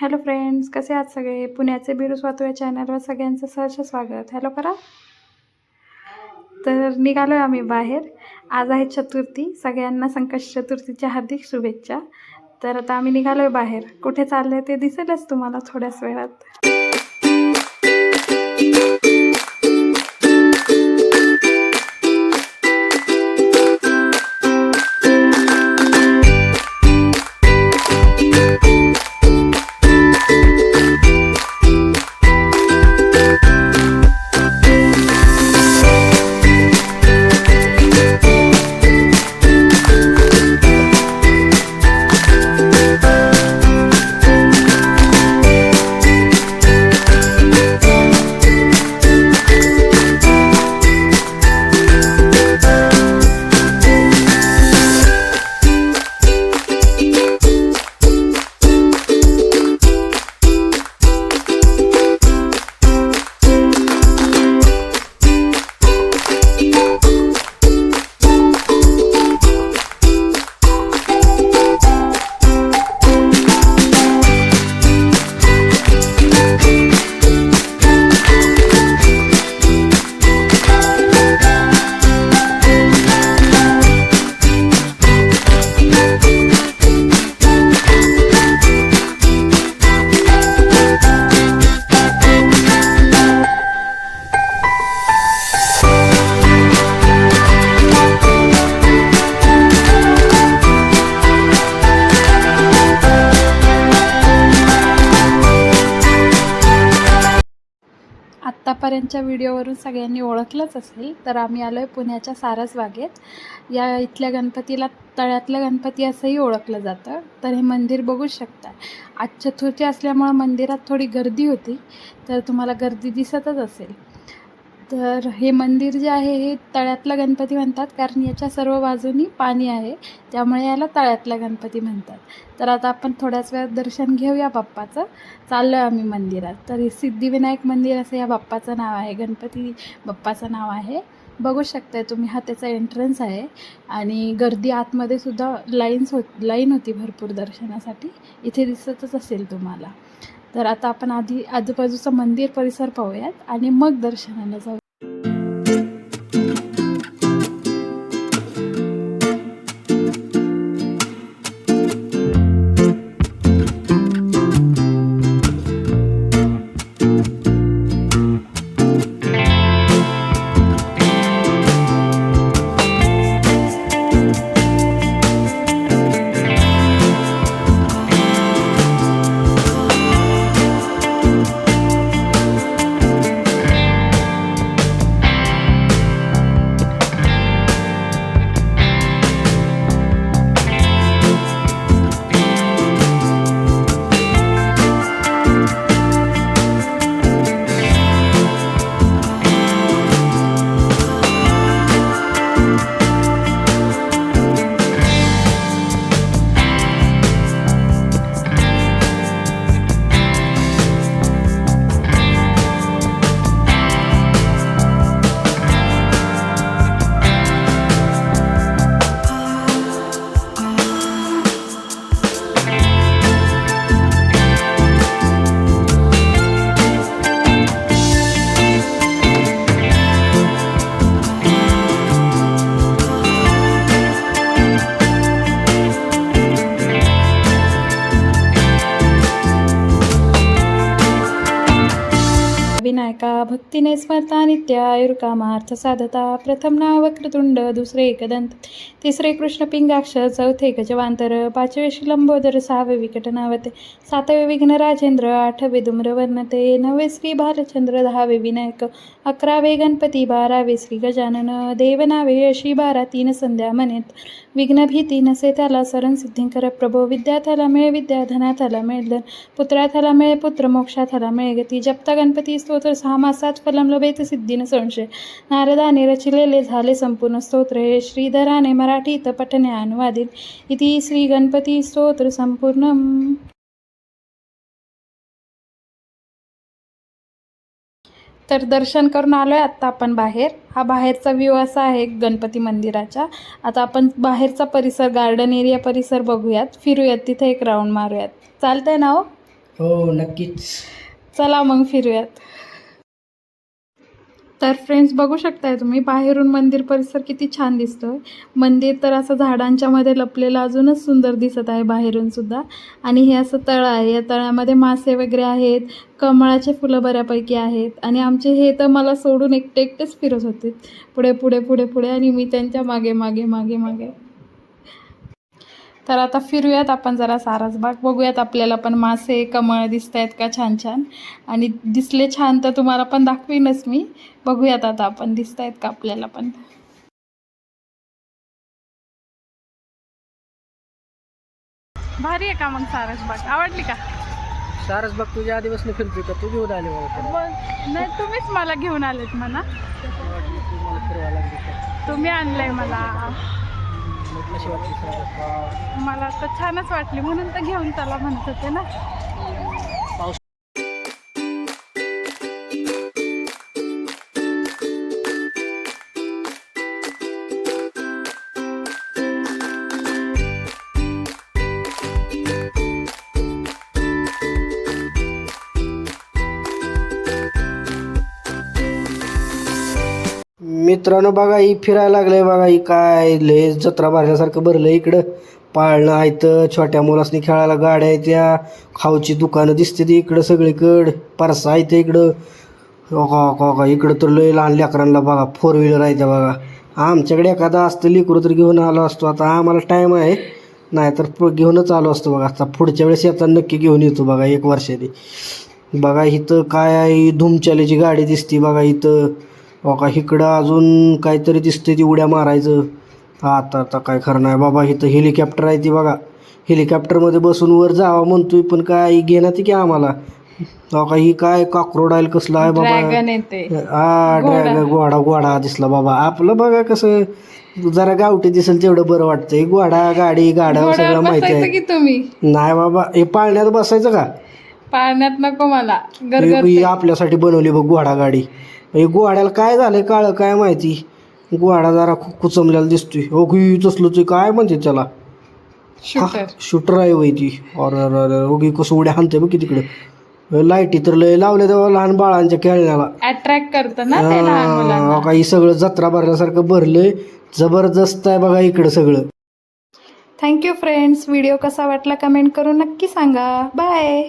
Hello friends कसे आहात सगळे? पुण्याचे बिरुस स्वातू या चॅनलवर सगळ्यांचं सहर्ष स्वागत. हॅलो करा तर निघालो आहे आम्ही बाहेर. आज आहे चतुर्थी. सगळ्यांना संकष्ट चतुर्थीच्या हार्दिक शुभेच्छा. तर आता आम्ही निघालो आहे बाहेर. कुठे चाललं ते दिसेलच तुम्हाला थोड्याच वेळात. आत्तापर्यंतच्या व्हिडिओवरून सगळ्यांनी ओळखलंच असेल तर आम्ही आलो आहे पुण्याच्या सारसबागेत या इथल्या गणपतीला तळ्यातलं गणपती असंही ओळखलं जातं. तर हे मंदिर बघू शकता आज चतुर्थी असल्यामुळं मंदिरात थोडी गर्दी होती तर तुम्हाला गर्दी दिसतच असेल. तर हे मंदिर जे आहे हे तळ्यातला गणपती म्हणतात. कारण याच्या सर्व बाजूनी पाणी आहे. त्यामुळे याला तळ्यातला गणपती म्हणतात. तर आता आपण थोड्याच वेळात दर्शन घेऊया बाप्पाचं. चाललो आहे आम्ही मंदिरात. तर हे सिद्धिविनायक मंदिर असं या बाप्पाचं नाव आहे. गणपती बाप्पाचं नाव आहे. बघू शकताय तुम्ही हा त्याचा एंट्रन्स आहे. आणि गर्दी आतमध्ये सुद्धा लाईन्स होत लाईन होती भरपूर दर्शनासाठी. इथे दिसतच असेल तुम्हाला. तर आता आपण आधी आजूबाजूचं मंदिर परिसर पाहूयात आणि मग दर्शनाला जाऊ भक्तीने स्मरता नित्य आयुर्कामार्थ साधता. प्रथम नाव वक्रतुंड दुसरे एकदंत तिसरे कृष्ण पिंगाक्ष चौथे गजवांतर पाचवे शिलंबोदर सहावे विकटनावते सातवे विघ्न राजेंद्र आठवे धूम्रवर्णते नववे श्री भालचंद्र दहावे विनायक अकरावे गणपती बारावे श्री गजानन देवनावे अशी बारा तीन संध्या म्हणेत. विघ्नभीती नसे त्याला सरण सिद्धिंकर प्रभो विद्याथाला मिळे विद्या धनाथाला मिळेल धन पुत्राथाला मिळे पुत्र मोक्षाथाला मिळे गती जप्ता गणपती स्तोत्र सहा मासात फलम लभेत सिद्धीन संशय नारदाने रचिलेले झाले संपूर्ण स्तोत्र. हे श्रीधराने मराठीत पठणे अनुवादित. इति श्री गणपती स्तोत्र संपूर्ण. तर दर्शन करून आलो आहे आत्ता आपण बाहेर. हा बाहेरचा व्ह्यू असा आहे गणपती मंदिराचा. आता आपण बाहेरचा परिसर गार्डन एरिया परिसर बघूयात. फिरूयात. तिथे एक राऊंड मारूयात. चालतंय ना हो? हो नक्कीच. चला मग फिरूयात. तर फ्रेंड्स बघू शकताय तुम्ही बाहेरून मंदिर परिसर किती छान दिसतोय. मंदिर तर असं झाडांच्या मध्ये लपलेलं अजूनच सुंदर दिसत आहे बाहेरून सुद्धा. आणि हे असं तळ आहे या तळ्यामध्ये मासे वगैरे आहेत कमळाचे फुलं बऱ्यापैकी आहेत. आणि आमचे हे तर मला सोडून एकटे एकटेच फिरत होते. पुढे पुढे पुढे पुढे आणि मी त्यांच्या मागे मागे मागे मागे. तर आता फिरूयात आपण जरा सारसबाग बघूयात आपल्याला पण मासे कमळ दिसत आहेत का छान छान. आणि दिसले छान तर तुम्हाला पण दाखवीनच मी. बघूयात आता आपण दिसत आहेत का आपल्याला पण. भारी आहे का मग सारसबाग आवडली का? सारस बघ तुझ्या आधीपासून फिरतोय का? तू घेऊन आले नाही तुम्हीच मला घेऊन आलेत म्हणा. तुम्ही आणलंय मला मग कशी वाटली सारस मला तर छानच वाटली. म्हणून तर घेऊन चला म्हणत होते ना. मित्रांनो बघा ही फिरायला लागलंय बघा ही काय लय जत्रा भरल्यासारखं भरलं इकडं. पाळणं आहेत छोट्या मुलासनी खेळायला गाड्या आहेत त्या. खाऊची दुकानं दिसते ती इकडं सगळीकडं. परसा ते इकडं. हो हो हो का इकडं तर लय लहान लेकरांना बघा फोर व्हीलर आहे त्या बघा. आमच्याकडे एखादा असतं लेकरू तर घेऊन आलो असतो. आता आम्हाला टाईम आहे. नाहीतर घेऊनच आलो असतो बघा. आता पुढच्या वेळेस येताना नक्की घेऊन येतो बघा एक वर्षाने. बघा इथं काय आहे? धूमचाल्याची गाडी दिसते बघा इथं. बघा इकडं अजून काहीतरी दिसते ती उड्या मारायचं. आता आता काय खरं नाही बाबा इथं हेलिकॉप्टर आहे ती बघा. हेलिकॉप्टरमध्ये बसून वर जावं म्हणतोय पण काय घेणार ती की आम्हाला. बघा ही काय काक्रोड आहे कसलं आहे बाबा. हा ड्रॅगन घोडा घोडा दिसला बाबा. आपलं बघा कसं जरा गावठी दिसेल तेवढं बरं वाटतंय. घोडा गाडी गाड्या सगळं माहिती आहे. नाही बाबा हे पाळण्यात बसायचं का? पाळण्यात नको मला. ही गरगर ही आपल्यासाठी बनवली बघ घोडा गाडी. हे घोड्याला काय झालंय काळ काय माहिती? घोडा जरा खु- कुचमलेला दिसतोय. हो की तसलं ते काय म्हणते त्याला? शूटर शूटर आहे वय ती. अरे ओगी कसं उड्या हाणते बघ तिकडं. लाईटी तर लय लावल्या तेव्हा लहान बाळांच्या खेळण्याला. अट्रॅक्ट करतं ना हा, काही सगळं जत्रा भरल्यासारखं भरलंय. जबरदस्त आहे बघा इकडं सगळं. थँक्यू फ्रेंड्स व्हिडिओ कसा वाटला कमेंट करून नक्की सांगा. बाय